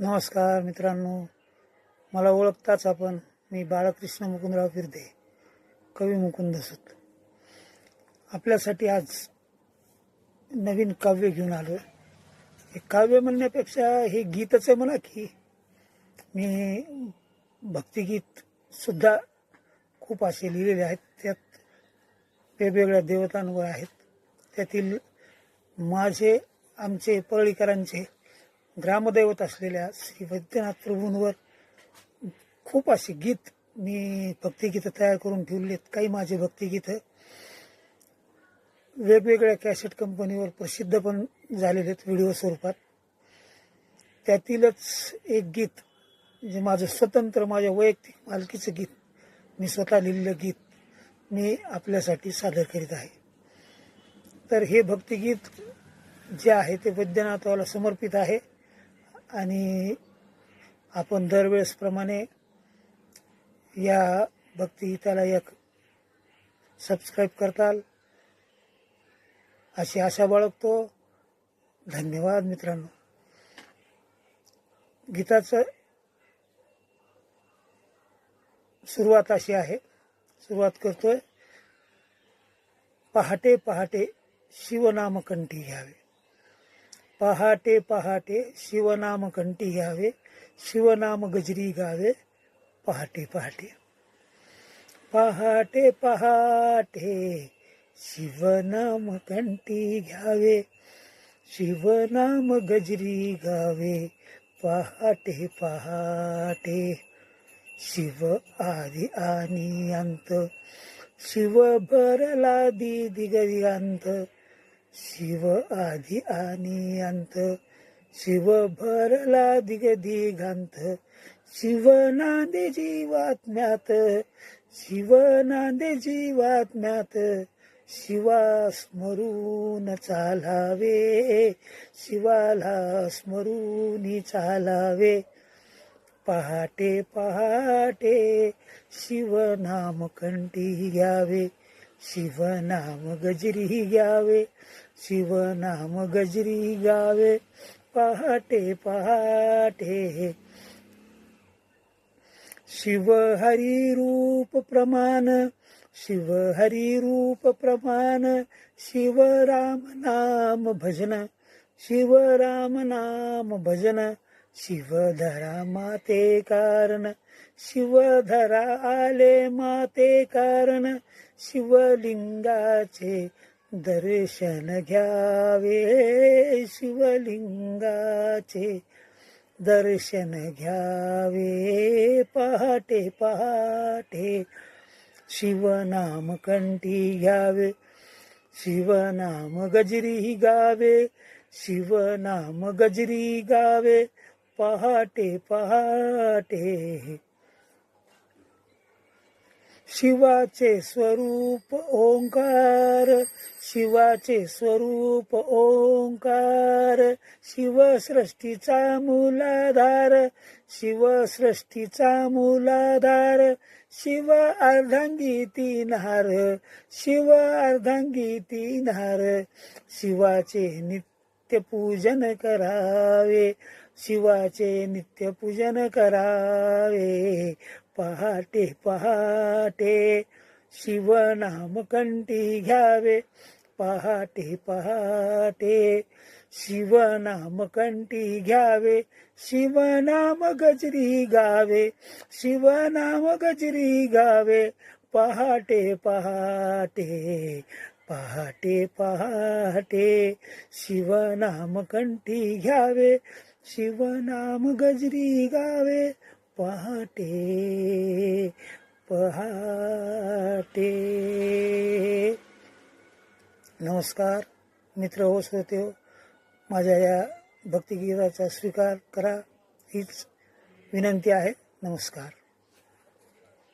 नमस्कार मित्रांनो. मला ओळखताच आपण मी बाळकृष्ण मुकुंदराव फिरदे कवी मुकुंद सुत. आपल्यासाठी आज नवीन काव्य घेऊन आलो हे काव्य म्हणण्यापेक्षा हे गीतच आहे म्हणा की मी भक्तिगीत सुद्धा खूप असे लिहिलेले आहेत. त्यात वेगवेगळ्या देवतांवर आहेत. त्यातील माझे आमचे परळीकरांचे ग्रामदैवत असलेल्या श्री वैद्यनाथ प्रभूंवर खूप अशी गीत मी भक्तिगीतं तयार करून ठेवलेत काही माझे भक्तिगीतं. वेगवेगळ्या कॅसेट कंपनीवर प्रसिद्ध पण झालेले आहेत व्हिडिओ स्वरूपात. त्यातीलच एक गीत जे माझं स्वतंत्र माझ्या वैयक्तिक मालकीचं गीत मी स्वतः लिहिलेलं गीत मी आपल्यासाठी सादर करीत आहे. तर हे भक्तिगीत जे आहे ते वैद्यनाथाला समर्पित आहे. आणि आपण दरवेळेसप्रमाणे या भक्तिगीताला एक सबस्क्राईब करताल. अशी आशा बाळगतो. धन्यवाद मित्रांनो. गीताचं सुरुवात अशी आहे. सुरुवात करतोय. पहाटे पहाटे शिवनामकंठी घ्यावे. पहाटे पहाटे शिवनाम कंटी घ्यावे शिवनाम गजरी गावे पहाटे पहाटे. पहाटे पहाटे शिवनाम कंठी घ्यावे शिवनाम गजरी गावे पहाटे पहाटे. शिव आदि आणि अंत शिव भरला दिदिगंत शिव आधी आणि अंत शिव भरला दिग दिगांत शिव नांदे जीवात्म्यात शिव नांदे जीवात्म्यात शिवा स्मरून चालावे शिवाला स्मरून चालावे. पहाटे पहाटे शिवनाम कंठी घ्यावे. शिवनाम गजरी गावे शिवनाम गजरी गावे पहाटे पहाटे. शिव हरी रूप प्रमाण शिव हरी रूप प्रमाण शिव राम नाम भजन शिव राम नाम भजन शिवधरा माते कारण शिवधरा आले माते कारण शिवलिंगाचे दर्शन घ्यावे. शिवलिंगाचे दर्शन घ्यावे. पहाटे पहाटे शिवनाम कंठी घ्यावे. शिवनाम गजरी गावे. शिवनाम गजरी गावे. पहाटे पहाटे शिवाचे स्वरूप ओंकार शिवाचे स्वरूप ओंकार शिवसृष्टीचा मूलाधार शिवसृष्टीचा मूलाधार शिव अर्धांगी तीन हार शिव अर्धांगी तीन हार शिवाचे नित्य पूजन करावे शिवाचे नित्य पूजन करावे. पहाटे पहाटे. शिवनाम कंठी घ्यावे. पहाटे पहाटे. शिवनाम कंठी घ्यावे. शिवनाम गजरी गावे. शिवनाम गजरी गावे. पहाटे पहाटे. पहाटे पहाटे. शिवनाम कंठी घ्यावे. शिवनाम गजरी गावे. पहाटे पहाटे। नमस्कार मित्र हो श्रोते हो माझ्या या भक्तिगीताचा स्वीकार करा हीच विनंती आहे. नमस्कार.